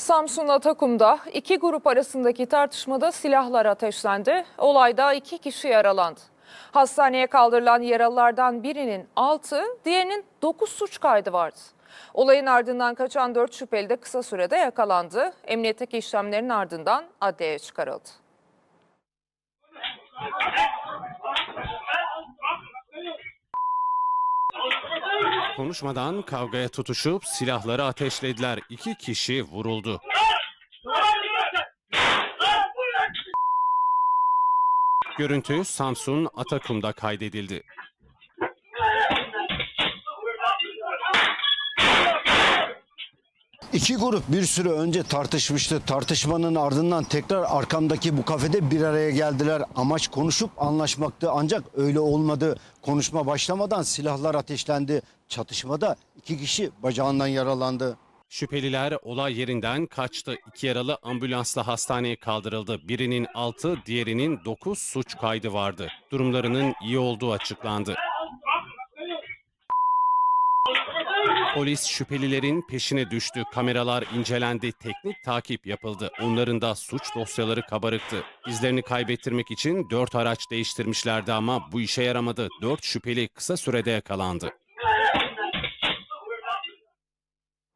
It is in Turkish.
Samsun Atakum'da iki grup arasındaki tartışmada silahlar ateşlendi. Olayda iki kişi yaralandı. Hastaneye kaldırılan yaralılardan birinin 6, diğerinin 9 suç kaydı vardı. Olayın ardından kaçan 4 şüpheli de kısa sürede yakalandı. Emniyetteki işlemlerin ardından adliyeye çıkarıldı. Konuşmadan kavgaya tutuşup silahları ateşlediler. İki kişi vuruldu. Görüntü Samsun Atakum'da kaydedildi. İki grup bir süre önce tartışmıştı. Tartışmanın ardından tekrar arkamdaki bu kafede bir araya geldiler. Amaç konuşup anlaşmaktı ancak öyle olmadı. Konuşma başlamadan silahlar ateşlendi. Çatışmada iki kişi bacağından yaralandı. Şüpheliler olay yerinden kaçtı. İki yaralı ambulansla hastaneye kaldırıldı. Birinin 6, diğerinin 9 suç kaydı vardı. Durumlarının iyi olduğu açıklandı. Polis şüphelilerin peşine düştü. Kameralar incelendi. Teknik takip yapıldı. Onların da suç dosyaları kabarıktı. İzlerini kaybettirmek için 4 araç değiştirmişlerdi ama bu işe yaramadı. 4 şüpheli kısa sürede yakalandı.